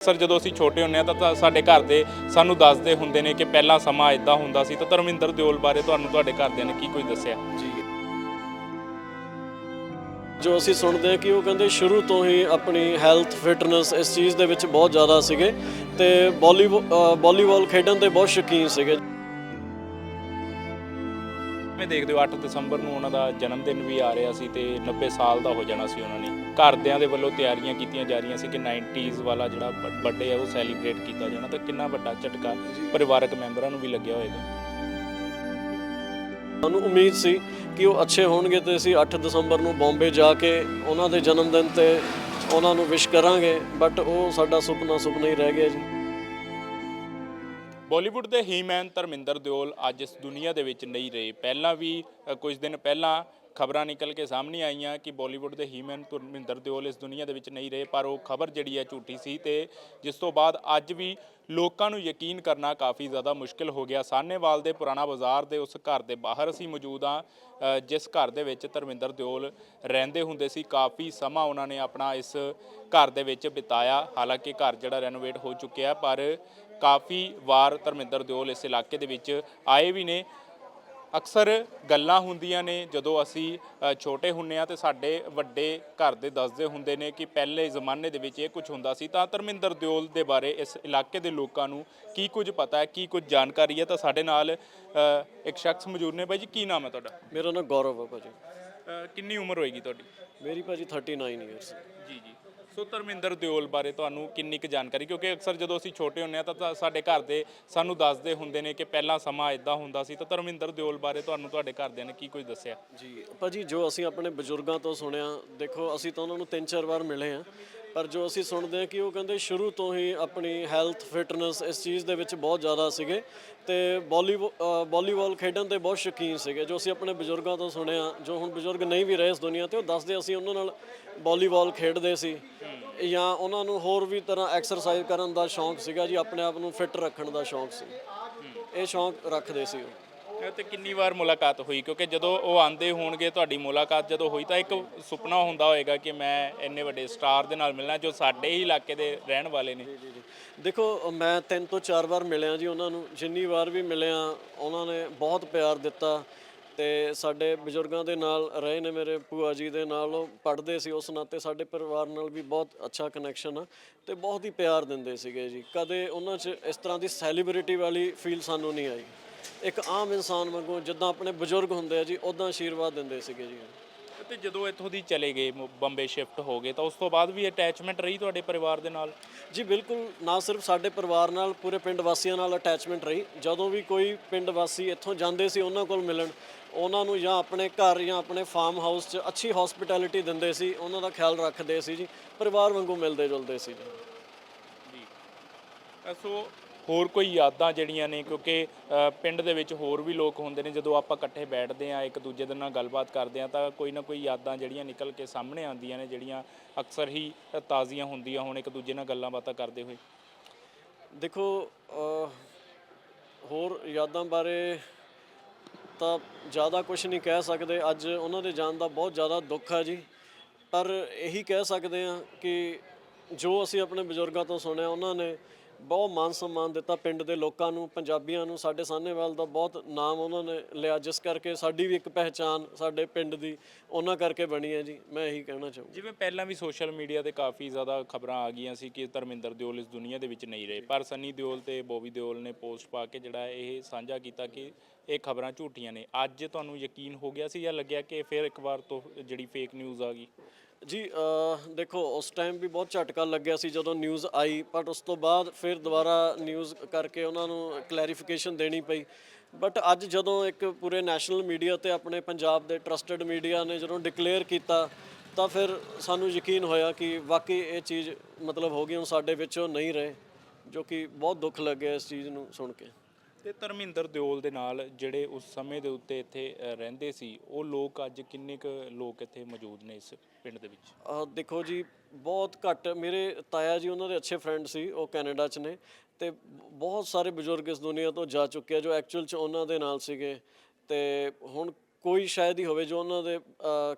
Sir ਜਦੋਂ ਅਸੀਂ ਛੋਟੇ ਹੁੰਨੇ ਆ ਤਾਂ ਸਾਡੇ ਘਰ ਦੇ ਸਾਨੂੰ ਦੱਸਦੇ ਹੁੰਦੇ ਨੇ ਕਿ ਪਹਿਲਾਂ ਸਮਾਂ ਇਦਾਂ ਹੁੰਦਾ ਸੀ। ਤਾਂ ਧਰਮਿੰਦਰ ਦਿਓਲ ਬਾਰੇ ਤੁਹਾਨੂੰ ਤੁਹਾਡੇ ਘਰਦਿਆਂ ਨੇ ਕੀ ਕੁਝ ਦੱਸਿਆ? ਜੀ। ਜੋ ਅਸੀਂ ਸੁਣਦੇ ਹਾਂ ਕਿ ਉਹ ਕਹਿੰਦੇ ਸ਼ੁਰੂ ਤੋਂ ਹੀ ਆਪਣੀ ਹੈਲਥ ਫਿਟਨੈਸ ਇਸ ਚੀਜ਼ ਦੇ ਵਿੱਚ ਬਹੁਤ ਜ਼ਿਆਦਾ ਸੀਗੇ ਤੇ ਵਾਲੀਬਾਲ ਖੇਡਣ ਦੇ ਬਹੁਤ ਸ਼ੌਕੀਨ ਸੀਗੇ। ਮੈਂ ਦੇਖਦੇ ਹੋ 8 ਦਸੰਬਰ ਨੂੰ ਉਹਨਾਂ ਦਾ ਜਨਮ ਦਿਨ ਵੀ ਆ ਰਿਹਾ ਸੀ ਤੇ 90 ਸਾਲ ਦਾ ਹੋ ਜਾਣਾ ਸੀ ਉਹਨਾਂ ਨੇ। ਘਰਦਿਆਂ ਦੇ ਵੱਲੋਂ ਤਿਆਰੀਆਂ ਕੀਤੀਆਂ ਜਾ ਰਹੀਆਂ ਸੀ ਕਿ 90s ਵਾਲਾ ਜਿਹੜਾ ਬਰਥਡੇ ਹੈ ਉਹ ਸੈਲੀਬ੍ਰੇਟ ਕੀਤਾ ਜਾਣਾ ਤਾਂ ਕਿੰਨਾ ਵੱਡਾ ਝਟਕਾ ਪਰਿਵਾਰਕ ਮੈਂਬਰਾਂ ਨੂੰ ਵੀ ਲੱਗਿਆ ਹੋਏਗਾ। ਸਾਨੂੰ ਉਮੀਦ ਸੀ ਕਿ ਉਹ ਅੱਛੇ ਹੋਣਗੇ ਤੇ ਅਸੀਂ 8 ਦਸੰਬਰ ਨੂੰ ਬੰਬੇ ਜਾ ਕੇ ਉਹਨਾਂ ਦੇ ਜਨਮ ਦਿਨ ਤੇ ਉਹਨਾਂ ਨੂੰ ਵਿਸ਼ ਕਰਾਂਗੇ ਬਟ ਉਹ ਸਾਡਾ ਸੁਪਨਾ ਸੁਪਨਾ ਹੀ ਰਹਿ ਗਿਆ ਜੀ। ਬਾਲੀਵੁੱਡ ਦੇ ਹੀਮੈਨ ਧਰਮਿੰਦਰ ਦਿਓਲ ਅੱਜ ਇਸ ਦੁਨੀਆ ਦੇ ਵਿੱਚ ਨਹੀਂ ਰਹੇ। ਪਹਿਲਾਂ ਵੀ ਕੁਝ ਦਿਨ ਪਹਿਲਾਂ ਖਬਰਾਂ ਨਿਕਲ ਕੇ ਸਾਹਮਣੇ ਆਈਆਂ ਕਿ ਬਾਲੀਵੁੱਡ ਦੇ ਹੀਮੈਨ ਧਰਮਿੰਦਰ ਦਿਓਲ ਇਸ ਦੁਨੀਆ ਦੇ ਵਿੱਚ ਨਹੀਂ ਰਹੇ, ਪਰ ਉਹ ਖਬਰ ਜਿਹੜੀ ਹੈ ਝੂਠੀ ਸੀ ਤੇ ਜਿਸ ਤੋਂ ਬਾਅਦ ਅੱਜ ਵੀ ਲੋਕਾਂ ਨੂੰ ਯਕੀਨ ਕਰਨਾ ਕਾਫੀ ਜ਼ਿਆਦਾ ਮੁਸ਼ਕਿਲ ਹੋ ਗਿਆ। ਸਾਹਨੇਵਾਲ ਦੇ ਪੁਰਾਣਾ ਬਾਜ਼ਾਰ ਦੇ ਉਸ ਘਰ ਦੇ ਬਾਹਰ ਅਸੀਂ ਮੌਜੂਦ ਹਾਂ ਜਿਸ ਘਰ ਦੇ ਵਿੱਚ ਧਰਮਿੰਦਰ ਦਿਓਲ ਰਹਿੰਦੇ ਹੁੰਦੇ ਸੀ। ਕਾਫੀ ਸਮਾਂ ਉਹਨਾਂ ਨੇ ਆਪਣਾ ਇਸ ਘਰ ਦੇ ਵਿੱਚ ਬਿਤਾਇਆ। ਹਾਲਾਂਕਿ ਘਰ ਜਿਹੜਾ ਰੈਨੋਵੇਟ ਹੋ ਚੁੱਕਿਆ, ਪਰ ਕਾਫੀ ਵਾਰ ਧਰਮਿੰਦਰ ਦਿਓਲ ਇਸ ਇਲਾਕੇ ਦੇ ਵਿੱਚ ਆਏ ਵੀ ਨੇ। ਅਕਸਰ ਗੱਲਾਂ ਹੁੰਦੀਆਂ ਨੇ ਜਦੋਂ ਅਸੀਂ ਛੋਟੇ ਹੁੰਨੇ ਆ ਤੇ ਸਾਡੇ ਵੱਡੇ ਘਰ ਦੇ ਦੱਸਦੇ ਹੁੰਦੇ ਨੇ ਕਿ ਪਹਿਲੇ ਜ਼ਮਾਨੇ ਦੇ ਵਿੱਚ ਇਹ ਕੁਝ ਹੁੰਦਾ ਸੀ। ਤਾਂ ਧਰਮਿੰਦਰ ਦਿਓਲ ਦੇ ਬਾਰੇ ਇਸ ਇਲਾਕੇ ਦੇ ਲੋਕਾਂ ਨੂੰ ਕੀ ਕੁਝ ਪਤਾ ਹੈ ਕੀ ਕੁਝ ਜਾਣਕਾਰੀ ਹੈ? ਤਾਂ ਸਾਡੇ ਨਾਲ ਇੱਕ ਸ਼ਖਸ ਮੌਜੂਦ ਨੇ। ਬਾਈ ਜੀ ਕੀ ਨਾਮ ਹੈ ਤੁਹਾਡਾ? ਮੇਰਾ ਨਾਮ ਗੌਰਵ ਹੈ ਭਾਜੀ। ਕਿੰਨੀ ਉਮਰ ਹੋਏਗੀ ਤੁਹਾਡੀ? ਮੇਰੀ ਭਾਜੀ 39 ਇਅਰਸ ਜੀ ਜੀ। ਸੋ ਧਰਮਿੰਦਰ ਦਿਓਲ ਬਾਰੇ ਤੁਹਾਨੂੰ ਕਿੰਨੀ ਕੁ ਜਾਣਕਾਰੀ? ਕਿਉਂਕਿ ਅਕਸਰ ਜਦੋਂ ਅਸੀਂ ਛੋਟੇ ਹੁੰਨੇ ਆ ਤਾਂ ਸਾਡੇ ਘਰ ਦੇ ਸਾਨੂੰ ਦੱਸਦੇ ਹੁੰਦੇ ਨੇ ਕਿ ਪਹਿਲਾਂ ਸਮਾਂ ਇਦਾਂ ਹੁੰਦਾ ਸੀ। ਤਾਂ ਧਰਮਿੰਦਰ ਦਿਓਲ ਬਾਰੇ ਤੁਹਾਨੂੰ ਤੁਹਾਡੇ ਘਰਦਿਆਂ ਨੇ ਕੀ ਕੁਝ ਦੱਸਿਆ? ਜੀ ਭਾਜੀ ਜੋ ਅਸੀਂ ਆਪਣੇ ਬਜ਼ੁਰਗਾਂ ਤੋਂ ਸੁਣਿਆ, ਦੇਖੋ ਅਸੀਂ ਤਾਂ ਉਹਨਾਂ ਨੂੰ ਤਿੰਨ ਚਾਰ ਵਾਰ ਮਿਲੇ ਆ ਪਰ ਜੋ ਅਸੀਂ ਸੁਣਦੇ ਹਾਂ ਕਿ ਉਹ ਕਹਿੰਦੇ ਸ਼ੁਰੂ ਤੋਂ ਹੀ ਆਪਣੀ ਹੈਲਥ ਫਿਟਨੈਸ ਇਸ ਚੀਜ਼ ਦੇ ਵਿੱਚ ਬਹੁਤ ਜ਼ਿਆਦਾ ਸੀਗੇ ਤੇ ਵਾਲੀਬਾਲ ਖੇਡਣ ਦੇ ਬਹੁਤ ਸ਼ੌਕੀਨ ਸੀਗੇ। ਜੋ ਅਸੀਂ ਆਪਣੇ ਬਜ਼ੁਰਗਾਂ ਤੋਂ ਸੁਣਿਆ, ਜੋ ਹੁਣ ਬਜ਼ੁਰਗ ਨਹੀਂ ਵੀ ਰਹੇ ਇਸ ਦੁਨੀਆ ਤੇ, ਉਹ ਦੱਸਦੇ ਅਸੀਂ ਉਹਨਾਂ ਨਾਲ ਵਾਲੀਬਾਲ ਖੇਡਦੇ ਸੀ। ਜਾਂ ਉਹਨਾਂ ਨੂੰ ਹੋਰ ਵੀ ਤਰ੍ਹਾਂ ਐਕਸਰਸਾਈਜ਼ ਕਰਨ ਦਾ ਸ਼ੌਂਕ ਸੀਗਾ ਜੀ ਆਪਣੇ ਆਪ ਨੂੰ ਫਿੱਟ ਰੱਖਣ ਦਾ ਸ਼ੌਂਕ ਸੀ। ਇਹ ਸ਼ੌਂਕ ਰੱਖਦੇ ਸੀ ਉਹ। ਤੇ ਕਿੰਨੀ ਵਾਰ ਮੁਲਾਕਾਤ ਹੋਈ? ਕਿਉਂਕਿ ਜਦੋਂ ਉਹ ਆਂਦੇ ਹੋਣਗੇ ਤੁਹਾਡੀ ਮੁਲਾਕਾਤ ਜਦੋਂ ਹੋਈ ਤਾਂ ਇੱਕ ਸੁਪਨਾ ਹੁੰਦਾ ਹੋਏਗਾ ਕਿ ਮੈਂ ਇੰਨੇ ਵੱਡੇ ਸਟਾਰ ਦੇ ਨਾਲ ਮਿਲਣਾ ਜੋ ਸਾਡੇ ਹੀ ਇਲਾਕੇ ਦੇ ਰਹਿਣ ਵਾਲੇ ਨੇ। ਦੇਖੋ ਮੈਂ ਤਿੰਨ ਤੋਂ ਚਾਰ ਵਾਰ ਮਿਲਿਆ ਜੀ ਉਹਨਾਂ ਨੂੰ। ਜਿੰਨੀ ਵਾਰ ਵੀ ਮਿਲਿਆ ਉਹਨਾਂ ਨੇ ਬਹੁਤ ਪਿਆਰ ਦਿੱਤਾ। ਤੇ ਸਾਡੇ ਬਜ਼ੁਰਗਾਂ ਦੇ ਨਾਲ ਰਹੇ ਨੇ ਮੇਰੇ ਭੂਆ ਜੀ ਦੇ ਨਾਲ ਉਹ ਪੜ੍ਹਦੇ ਸੀ ਉਸ ਨਾਤੇ ਸਾਡੇ ਪਰਿਵਾਰ ਨਾਲ ਵੀ ਬਹੁਤ ਅੱਛਾ ਕਨੈਕਸ਼ਨ ਆ ਤੇ ਬਹੁਤ ਹੀ ਪਿਆਰ ਦਿੰਦੇ ਸੀਗੇ ਜੀ। ਕਦੇ ਉਹਨਾਂ 'ਚ ਇਸ ਤਰ੍ਹਾਂ ਦੀ ਸੈਲੀਬ੍ਰਿਟੀ ਵਾਲੀ ਫੀਲ ਸਾਨੂੰ ਨਹੀਂ ਆਈ। ਇੱਕ ਆਮ ਇਨਸਾਨ ਵਾਂਗੂ ਜਿੱਦਾਂ ਆਪਣੇ ਬਜ਼ੁਰਗ ਹੁੰਦੇ ਆ ਜੀ ਉਦਾਂ ਆਸ਼ੀਰਵਾਦ ਦਿੰਦੇ ਸੀਗੇ ਜੀ। ਤੇ ਜਦੋਂ ਇੱਥੋਂ ਦੀ ਚਲੇ ਗਏ ਮੁ- ਬੰਬੇ ਸ਼ਿਫਟ ਹੋ ਗਏ ਤਾਂ ਉਸ ਤੋਂ ਬਾਅਦ ਵੀ ਅਟੈਚਮੈਂਟ ਰਹੀ ਤੁਹਾਡੇ ਪਰਿਵਾਰ ਦੇ ਨਾਲ? ਜੀ ਬਿਲਕੁਲ ਨਾ ਸਿਰਫ ਸਾਡੇ ਪਰਿਵਾਰ ਨਾਲ ਪੂਰੇ ਪਿੰਡ ਵਾਸੀਆਂ ਨਾਲ ਅਟੈਚਮੈਂਟ ਰਹੀ। ਜਦੋਂ ਵੀ ਕੋਈ ਪਿੰਡ ਵਾਸੀ ਇੱਥੋਂ ਜਾਂਦੇ ਸੀ ਉਹਨਾਂ ਕੋਲ ਮਿਲਣ ਉਹਨਾਂ ਨੂੰ ਜਾਂ ਆਪਣੇ ਘਰ ਜਾਂ ਆਪਣੇ ਫਾਰਮ ਹਾਊਸ 'ਚ ਅੱਛੀ ਹਸਪਿਟੈਲਿਟੀ ਦਿੰਦੇ ਸੀ ਉਹਨਾਂ ਦਾ ਖਿਆਲ ਰੱਖਦੇ ਸੀ ਜੀ ਪਰਿਵਾਰ ਵਾਂਗੂ ਮਿਲਦੇ ਜੁਲਦੇ ਸੀ ਜੀ। ਸੋ ਹੋਰ ਕੋਈ ਯਾਦਾਂ ਜਿਹੜੀਆਂ ਨੇ? ਕਿਉਂਕਿ ਪਿੰਡ ਦੇ ਵਿੱਚ ਹੋਰ ਵੀ ਲੋਕ ਹੁੰਦੇ ਨੇ ਜਦੋਂ ਆਪਾਂ ਇਕੱਠੇ ਬੈਠਦੇ ਆ ਇੱਕ ਦੂਜੇ ਦੇ ਨਾਲ ਗੱਲਬਾਤ ਕਰਦੇ ਆ ਤਾਂ ਕੋਈ ਨਾ ਕੋਈ ਯਾਦਾਂ ਜਿਹੜੀਆਂ ਨਿਕਲ ਕੇ ਸਾਹਮਣੇ ਆਉਂਦੀਆਂ ਨੇ ਜਿਹੜੀਆਂ ਅਕਸਰ ਹੀ ਤਾਜ਼ੀਆਂ ਹੁੰਦੀਆਂ ਹੁਣ ਇੱਕ ਦੂਜੇ ਨਾਲ ਗੱਲਾਂ ਬਾਤਾਂ ਕਰਦੇ ਹੋਏ। ਦੇਖੋ ਹੋਰ ਯਾਦਾਂ ਬਾਰੇ ਤਾਂ ਜ਼ਿਆਦਾ ਕੁਝ ਨਹੀਂ ਕਹਿ ਸਕਦੇ। ਅੱਜ ਉਹਨਾਂ ਦੇ ਜਾਣ ਦਾ ਬਹੁਤ ਜ਼ਿਆਦਾ ਦੁੱਖ ਹੈ ਜੀ। ਪਰ ਇਹੀ ਕਹਿ ਸਕਦੇ ਹਾਂ ਕਿ ਜੋ ਅਸੀਂ ਆਪਣੇ ਬਜ਼ੁਰਗਾਂ ਤੋਂ ਸੁਣਿਆ, ਉਹਨਾਂ ਨੇ ਬਹੁਤ ਮਾਨ ਸਨਮਾਨ ਦਿੱਤਾ ਪਿੰਡ ਦੇ ਲੋਕਾਂ ਨੂੰ, ਪੰਜਾਬੀਆਂ ਨੂੰ। ਸਾਡੇ ਸਾਹਨੇਵਾਲ ਦਾ ਬਹੁਤ ਨਾਮ ਉਹਨਾਂ ਨੇ ਲਿਆ, ਜਿਸ ਕਰਕੇ ਸਾਡੀ ਵੀ ਇੱਕ ਪਹਿਚਾਨ ਸਾਡੇ ਪਿੰਡ ਦੀ ਉਹਨਾਂ ਕਰਕੇ ਬਣੀ ਹੈ ਜੀ। ਮੈਂ ਇਹੀ ਕਹਿਣਾ ਚਾਹੂੰਗਾ। ਜਿਵੇਂ ਪਹਿਲਾਂ ਵੀ ਸੋਸ਼ਲ ਮੀਡੀਆ ਤੇ ਕਾਫੀ ਜ਼ਿਆਦਾ ਖਬਰਾਂ ਆ ਗਈਆਂ ਸੀ ਕਿ ਧਰਮਿੰਦਰ ਦਿਓਲ ਇਸ ਦੁਨੀਆ ਦੇ ਵਿੱਚ ਨਹੀਂ ਰਹੇ। ਪਰ ਸਨੀ ਦਿਓਲ ਤੇ ਬੋਬੀ ਦਿਓਲ ਨੇ ਪੋਸਟ ਪਾ ਕੇ ਜਿਹੜਾ ਇਹ ਸਾਂਝਾ ਕੀਤਾ ਕਿ ਇਹ ਖਬਰਾਂ ਝੂਠੀਆਂ ਨੇ। ਅੱਜ ਤੁਹਾਨੂੰ ਯਕੀਨ ਹੋ ਗਿਆ ਸੀ ਜਾਂ ਲੱਗਿਆ ਕਿ ਫਿਰ ਇੱਕ ਵਾਰ ਤੋਂ ਜਿਹੜੀ ਫੇਕ ਨਿਊਜ਼ ਆ ਗਈ? ਜੀ ਦੇਖੋ, ਉਸ ਟਾਈਮ ਵੀ ਬਹੁਤ ਝਟਕਾ ਲੱਗਿਆ ਸੀ ਜਦੋਂ ਨਿਊਜ਼ ਆਈ ਬਟ ਉਸ ਤੋਂ ਬਾਅਦ ਫਿਰ ਦੁਬਾਰਾ ਨਿਊਜ਼ ਕਰਕੇ ਉਹਨਾਂ ਨੂੰ ਕਲੈਰੀਫਿਕੇਸ਼ਨ ਦੇਣੀ ਪਈ। ਬਟ ਅੱਜ ਜਦੋਂ ਇੱਕ ਪੂਰੇ ਨੈਸ਼ਨਲ ਮੀਡੀਆ ਤੇ ਆਪਣੇ ਪੰਜਾਬ ਦੇ ਟਰਸਟਡ ਮੀਡੀਆ ਨੇ ਜਦੋਂ ਡਿਕਲੇਅਰ ਕੀਤਾ, ਤਾਂ ਫਿਰ ਸਾਨੂੰ ਯਕੀਨ ਹੋਇਆ ਕਿ ਵਾਕਈ ਇਹ ਚੀਜ਼ ਮਤਲਬ ਹੋ ਗਈ, ਹੁਣ ਸਾਡੇ ਵਿੱਚੋਂ ਨਹੀਂ ਰਹੇ, ਜੋ ਕਿ ਬਹੁਤ ਦੁੱਖ ਲੱਗਿਆ ਇਸ ਚੀਜ਼ ਨੂੰ ਸੁਣ ਕੇ। ਤੇ ਧਰਮਿੰਦਰ ਦਿਓਲ ਦੇ ਨਾਲ ਜਿਹੜੇ ਉਸ ਸਮੇਂ ਦੇ ਉੱਤੇ ਇੱਥੇ ਅ, ਰਹਿੰਦੇ ਸੀ ਉਹ ਲੋਕ ਅੱਜ ਕਿੰਨੇ ਕੁ ਲੋਕ ਇੱਥੇ ਮੌਜੂਦ ਨੇ ਇਸ ਪਿੰਡ ਦੇ ਵਿੱਚ? ਅਹ ਦੇਖੋ ਜੀ ਬਹੁਤ ਘੱਟ ਮੇਰੇ ਤਾਇਆ ਜੀ ਉਹਨਾਂ ਦੇ ਅੱਛੇ ਫਰੈਂਡ ਸੀ ਉਹ ਕੈਨੇਡਾ 'ਚ ਨੇ ਤੇ ਬਹੁਤ ਸਾਰੇ ਬਜ਼ੁਰਗ ਇਸ ਦੁਨੀਆ ਤੋਂ ਜਾ ਚੁੱਕੇ ਆ ਜੋ ਐਕਚੁਅਲ 'ਚ ਉਹਨਾਂ ਦੇ ਨਾਲ ਸੀਗੇ ਤੇ ਹੁਣ ਕੋਈ ਸ਼ਾਇਦ ਹੀ ਹੋਵੇ ਜੋ ਉਹਨਾਂ ਦੇ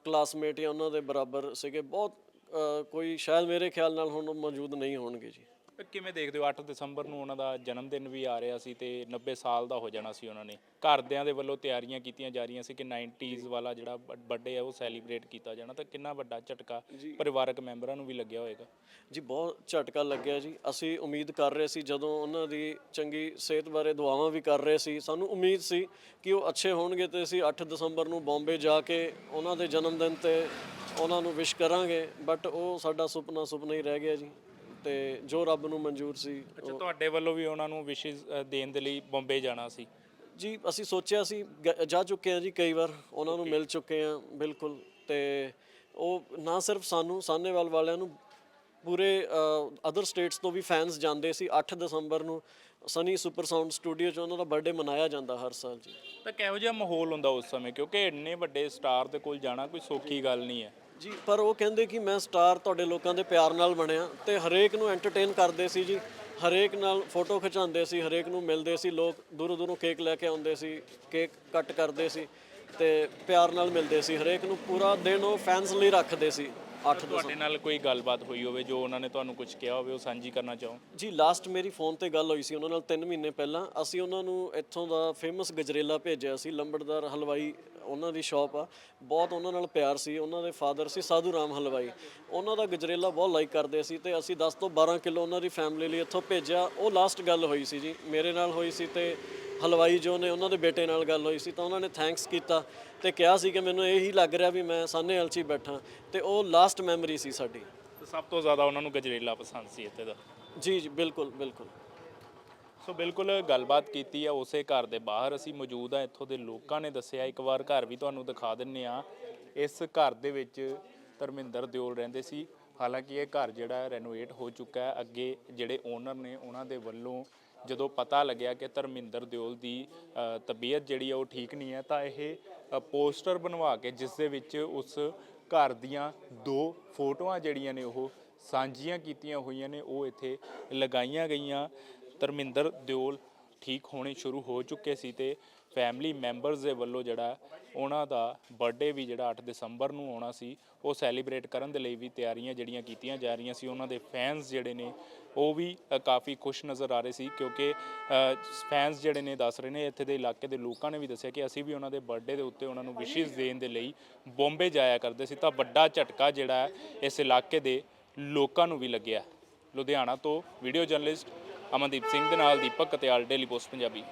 ਕਲਾਸਮੇਟ ਜਾਂ ਉਹਨਾਂ ਦੇ ਬਰਾਬਰ ਸੀਗੇ ਬਹੁਤ ਅਹ ਕੋਈ ਸ਼ਾਇਦ ਮੇਰੇ ਖਿਆਲ ਨਾਲ ਹੁਣ ਉਹ ਮੌਜੂਦ ਨਹੀਂ ਹੋਣਗੇ ਜੀ। ਕਿਵੇਂ ਦੇਖਦੇ ਹੋ? 8 ਦਸੰਬਰ ਨੂੰ ਉਹਨਾਂ ਦਾ ਜਨਮ ਦਿਨ ਵੀ ਆ ਰਿਹਾ ਸੀ ਤੇ 90 ਸਾਲ ਦਾ ਹੋ ਜਾਣਾ ਸੀ ਉਹਨਾਂ ਨੇ। ਘਰਦਿਆਂ ਦੇ ਵੱਲੋਂ ਤਿਆਰੀਆਂ ਕੀਤੀਆਂ ਜਾ ਰਹੀਆਂ ਸੀ ਕਿ 90s ਵਾਲਾ ਜਿਹੜਾ ਬਰਥਡੇ ਹੈ ਉਹ ਸੈਲੀਬ੍ਰੇਟ ਕੀਤਾ ਜਾਣਾ। ਤਾਂ ਕਿੰਨਾ ਵੱਡਾ ਝਟਕਾ ਪਰਿਵਾਰਕ ਮੈਂਬਰਾਂ ਨੂੰ ਵੀ ਲੱਗਿਆ ਹੋਵੇਗਾ ਜੀ ਬਹੁਤ ਝਟਕਾ ਲੱਗਿਆ ਜੀ। ਅਸੀਂ ਉਮੀਦ ਕਰ ਰਹੇ ਸੀ ਜਦੋਂ ਉਹਨਾਂ ਦੀ ਚੰਗੀ ਸਿਹਤ ਬਾਰੇ ਦੁਆਵਾਂ ਵੀ ਕਰ ਰਹੇ ਸੀ ਸਾਨੂੰ ਉਮੀਦ ਸੀ ਕਿ ਉਹ ਅੱਛੇ ਹੋਣਗੇ ਤੇ ਅਸੀਂ 8 ਦਸੰਬਰ ਨੂੰ ਬੰਬੇ ਜਾ ਕੇ ਉਹਨਾਂ ਦੇ ਜਨਮ ਦਿਨ ਤੇ ਉਹਨਾਂ ਨੂੰ ਵਿਸ਼ ਕਰਾਂਗੇ। ਬਟ ਉਹ ਸਾਡਾ ਸੁਪਨਾ ਸੁਪਨਾ ਹੀ ਰਹਿ ਗਿਆ ਜੀ। ਤੇ ਜੋ ਰੱਬ ਨੂੰ ਮਨਜ਼ੂਰ ਸੀ ਅੱਛਾ ਤੁਹਾਡੇ ਵੱਲੋਂ ਵੀ ਉਹਨਾਂ ਨੂੰ ਵਿਸ਼ੇਸ ਦੇਣ ਦੇ ਲਈ ਬੰਬੇ ਜਾਣਾ ਸੀ। ਜੀ ਅਸੀਂ ਸੋਚਿਆ ਸੀ ਗ- ਜਾ ਚੁੱਕੇ ਹਾਂ ਜੀ ਕਈ ਵਾਰ ਉਹਨਾਂ ਨੂੰ ਮਿਲ ਚੁੱਕੇ ਹਾਂ ਬਿਲਕੁਲ। ਤੇ ਉਹ ਨਾ ਸਿਰਫ ਸਾਨੂੰ ਸਾਹਨੇਵਾਲ ਵਾਲਿਆਂ ਨੂੰ ਪੂਰੇ ਅਦਰ ਸਟੇਟਸ ਤੋਂ ਵੀ ਫੈਨਸ ਜਾਂਦੇ ਸੀ। 8 ਦਸੰਬਰ ਨੂੰ ਸਨੀ ਸੁਪਰ ਸਾਊਂਡ ਸਟੂਡੀਓ 'ਚ ਉਹਨਾਂ ਦਾ ਬਰਥਡੇ ਮਨਾਇਆ ਜਾਂਦਾ ਹਰ ਸਾਲ ਜੀ। ਤਾਂ ਕਿਹੋ ਜਿਹਾ ਮਾਹੌਲ ਹੁੰਦਾ ਉਸ ਸਮੇਂ? ਕਿਉਂਕਿ ਇੰਨੇ ਵੱਡੇ ਸਟਾਰ ਦੇ ਕੋਲ ਜਾਣਾ ਕੋਈ ਸੌਖੀ ਗੱਲ ਨਹੀਂ ਹੈ। ਜੀ, ਪਰ ਉਹ ਕਹਿੰਦੇ ਕਿ ਮੈਂ ਸਟਾਰ ਤੁਹਾਡੇ ਲੋਕਾਂ ਦੇ ਪਿਆਰ ਨਾਲ ਬਣਿਆ ਤੇ ਹਰੇਕ ਨੂੰ ਐਂਟਰਟੇਨ ਕਰਦੇ ਸੀ ਜੀ। ਹਰੇਕ ਨਾਲ ਫੋਟੋ ਖਿਚਾਉਂਦੇ ਸੀ, ਹਰੇਕ ਨੂੰ ਮਿਲਦੇ ਸੀ, ਲੋਕ ਦੂਰੋਂ ਦੂਰੋਂ ਕੇਕ ਲੈ ਕੇ ਆਉਂਦੇ ਸੀ ਕੇਕ ਕੱਟ ਕਰਦੇ ਸੀ ਤੇ ਪਿਆਰ ਨਾਲ ਮਿਲਦੇ ਸੀ। ਹਰੇਕ ਨੂੰ ਪੂਰਾ ਦਿਨ ਉਹ ਫੈਨਸ ਲਈ ਰੱਖਦੇ ਸੀ। 8 ਤੁਹਾਡੇ ਨਾਲ ਕੋਈ ਗੱਲਬਾਤ ਹੋਈ ਹੋਵੇ ਜੋ ਉਹਨਾਂ ਨੇ ਤੁਹਾਨੂੰ ਕੁਝ ਕਿਹਾ ਹੋਵੇ ਉਹ ਸਾਂਝੀ ਕਰਨਾ ਚਾਹੋ। ਜੀ ਲਾਸਟ ਮੇਰੀ ਫੋਨ ਤੇ ਗੱਲ ਹੋਈ ਸੀ ਉਹਨਾਂ ਨਾਲ 3 ਮਹੀਨੇ ਪਹਿਲਾਂ। ਅਸੀਂ ਉਹਨਾਂ ਨੂੰ ਇੱਥੋਂ ਦਾ ਫੇਮਸ ਗਜਰੇਲਾ ਭੇਜਿਆ ਸੀ ਲੰਬੜਦਾਰ ਹਲਵਾਈ ਉਹਨਾਂ ਦੀ ਸ਼ਾਪ ਆ। ਬਹੁਤ ਉਹਨਾਂ ਨਾਲ ਪਿਆਰ ਸੀ ਉਹਨਾਂ ਦੇ ਫਾਦਰ ਸੀ ਸਾਧੂ ਰਾਮ ਹਲਵਾਈ। ਉਹਨਾਂ ਦਾ ਗਜਰੇਲਾ ਬਹੁਤ ਲਾਈਕ ਕਰਦੇ ਸੀ ਤੇ ਅਸੀਂ 10 ਤੋਂ 12 ਕਿਲੋ ਉਹਨਾਂ ਦੀ ਫੈਮਿਲੀ ਲਈ ਇੱਥੋਂ ਭੇਜਿਆ। ਉਹ ਲਾਸਟ ਗੱਲ ਹੋਈ ਸੀ ਜੀ ਮੇਰੇ ਨਾਲ ਹੋਈ ਸੀ ਤੇ ਹਲਵਾਈ ਜੋ ਨੇ ਉਹਨਾਂ ਦੇ ਬੇਟੇ ਨਾਲ ਗੱਲ ਹੋਈ ਸੀ ਤਾਂ ਉਹਨਾਂ ਨੇ ਥੈਂਕਸ ਕੀਤਾ ਤੇ ਕਿਹਾ ਸੀ ਕਿ ਮੈਨੂੰ ਇਹੀ ਲੱਗ ਰਿਹਾ ਵੀ ਮੈਂ ਸਾਨੇ ਅਲਚੀ ਬੈਠਾ ਤੇ ਉਹ ਲਾਸਟ ਮੈਮਰੀ ਸੀ ਸਾਡੀ। ਤੇ ਸਭ ਤੋਂ ਜ਼ਿਆਦਾ ਉਹਨਾਂ ਨੂੰ ਗਜਰੇਲਾ ਪਸੰਦ ਸੀ ਇੱਥੇ ਦਾ। ਜੀ ਜੀ ਬਿਲਕੁਲ ਬਿਲਕੁਲ। ਸੋ ਬਿਲਕੁਲ ਗੱਲਬਾਤ ਕੀਤੀ ਆ ਉਸੇ ਘਰ ਦੇ ਬਾਹਰ ਅਸੀਂ ਮੌਜੂਦ ਆ ਇੱਥੋਂ ਦੇ ਲੋਕਾਂ ਨੇ ਦੱਸਿਆ ਇੱਕ ਵਾਰ ਘਰ ਵੀ ਤੁਹਾਨੂੰ ਦਿਖਾ ਦਿੰਨੇ ਆ। ਇਸ ਘਰ ਦੇ ਵਿੱਚ ਧਰਮਿੰਦਰ ਦਿਓਲ ਰਹਿੰਦੇ ਸੀ। ਹਾਲਾਂਕਿ ਇਹ ਘਰ ਜਿਹੜਾ ਰੈਨੋਵੇਟ ਹੋ ਚੁੱਕਾ ਹੈ ਅੱਗੇ ਜਿਹੜੇ ਓਨਰ ਨੇ ਉਹਨਾਂ ਦੇ ਵੱਲੋਂ ਜਦੋਂ ਪਤਾ ਲੱਗਿਆ ਕਿ ਧਰਮਿੰਦਰ ਦਿਓਲ ਦੀ ਤਬੀਅਤ ਜਿਹੜੀ ਆ ਉਹ ਠੀਕ ਨਹੀਂ ਹੈ, ਤਾਂ ਇਹ ਪੋਸਟਰ ਬਣਵਾ ਕੇ ਜਿਸ ਦੇ ਵਿੱਚ ਉਸ ਘਰ ਦੀਆਂ ਦੋ ਫੋਟੋਆਂ ਜਿਹੜੀਆਂ ਨੇ ਉਹ ਸਾਂਝੀਆਂ ਕੀਤੀਆਂ ਹੋਈਆਂ ਨੇ, ਉਹ ਇੱਥੇ ਲਗਾਈਆਂ ਗਈਆਂ। ਧਰਮਿੰਦਰ ਦਿਓਲ ਠੀਕ ਹੋਣੇ ਸ਼ੁਰੂ ਹੋ ਚੁੱਕੇ ਸੀ ਤੇ ਫੈਮਿਲੀ ਮੈਂਬਰਸ ਦੇ ਵੱਲੋਂ ਜਿਹੜਾ ਉਹਨਾਂ ਦਾ ਬਰਥਡੇ ਵੀ ਜਿਹੜਾ 8 ਦਸੰਬਰ ਨੂੰ ਆਉਣਾ ਸੀ, ਉਹ ਸੈਲੀਬ੍ਰੇਟ ਕਰਨ ਦੇ ਲਈ ਵੀ ਤਿਆਰੀਆਂ ਜਿਹੜੀਆਂ ਕੀਤੀਆਂ ਜਾ ਰਹੀਆਂ ਸੀ, ਉਹਨਾਂ ਦੇ ਫੈਨਸ ਜਿਹੜੇ ਨੇ, ਉਹ ਵੀ ਕਾਫੀ ਖੁਸ਼ ਨਜ਼ਰ ਆ ਰਹੇ ਸੀ ਕਿਉਂਕਿ ਫੈਨਸ ਜਿਹੜੇ ਨੇ ਦੱਸ ਰਹੇ ਨੇ, ਇੱਥੇ ਦੇ ਇਲਾਕੇ ਦੇ ਲੋਕਾਂ ਨੇ ਵੀ ਦੱਸਿਆ ਕਿ ਅਸੀਂ ਵੀ ਉਹਨਾਂ ਦੇ ਬਰਥਡੇ ਦੇ ਉੱਤੇ ਉਹਨਾਂ ਨੂੰ ਵਿਸ਼ੇਸ ਦੇਣ ਦੇ ਲਈ ਬੰਬੇ ਜਾਇਆ ਕਰਦੇ ਸੀ, ਤਾਂ ਵੱਡਾ ਝਟਕਾ ਜਿਹੜਾ ਇਸ ਇਲਾਕੇ ਦੇ ਲੋਕਾਂ ਨੂੰ ਵੀ ਲੱਗਿਆ। ਲੁਧਿਆਣਾ ਤੋਂ ਵੀਡੀਓ ਜਰਨਲਿਸਟ ਅਮਨਦੀਪ ਸਿੰਘ ਦੇ ਨਾਲ ਦੀਪਕ ਕਤਿਆਲ ਡੇਲੀ ਪੋਸਟ ਪੰਜਾਬੀ।